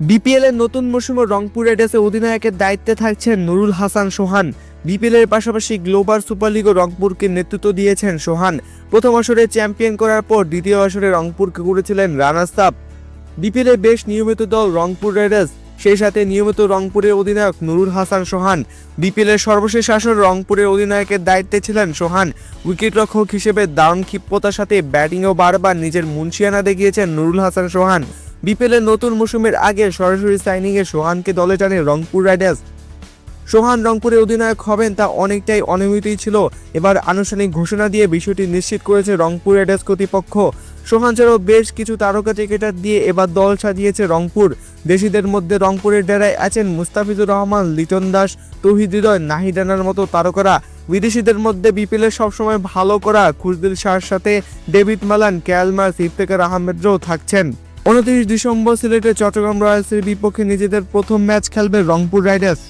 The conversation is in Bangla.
বিপিএল এর নতুন মৌসুমে রংপুর রাইডার্সের অধিনায়কের দায়িত্বে থাকছেন নুরুল হাসান সোহান। বিপিএল এর পাশাপাশি গ্লোবাল সুপার লিগও রংপুরকে নেতৃত্ব দিয়েছেন সোহান। প্রথম আসরে চ্যাম্পিয়ন করার পর দ্বিতীয় আসরে রংপুরকে করেছিলেন রানার্স আপ। বিপিএল এর বেশ নিয়মিত দল রংপুর রাইডার্স সেই সাথে নিয়মিত রংপুরের অধিনায়ক নুরুল হাসান সোহান। বিপিএল এর সর্বশেষ আসর রংপুরের অধিনায়কের দায়িত্বে ছিলেন সোহান। উইকেটরক্ষক হিসেবে দারুণ ক্ষিপ্রতার সাথে ব্যাটিংও বারবার নিজের মুন্সিয়ানা দেখিয়েছেন নুরুল হাসান সোহান। বিপিএল এর নতুন মৌসুমের আগে সরাসরি সাইনিংয়ে সোহানকে দলে টানে রংপুর রাইডার্স। সোহান রংপুরের অধিনায়ক হবেন তা অনেকটাই অনিয়মিতই ছিল। এবার আনুষ্ঠানিক ঘোষণা দিয়ে বিষয়টি নিশ্চিত করেছে রংপুর রাইডার্স কর্তৃপক্ষ। সোহান ছাড়াও বেশ কিছু তারকা ক্রিকেটার দিয়ে এবার দল সাজিয়েছে রংপুর। দেশিদের মধ্যে রংপুরের ডেরায় আছেন মুস্তাফিজুর রহমান, লিটন দাস, তৌহিদ হৃদয় নাহিদানার মতো তারকারা। বিদেশিদের মধ্যে বিপিএলের সবসময় ভালো করা খুশদিল শাহর সাথে ডেভিড মালান ক্যালমার্স ইফতেকার আহমেদরাও থাকছেন। উনত্রিশ ডিসেম্বর সিলেটে চট্টগ্রাম রয়্যালসের বিপক্ষে নিজেদের প্রথম ম্যাচ খেলবে রংপুর রাইডার্স।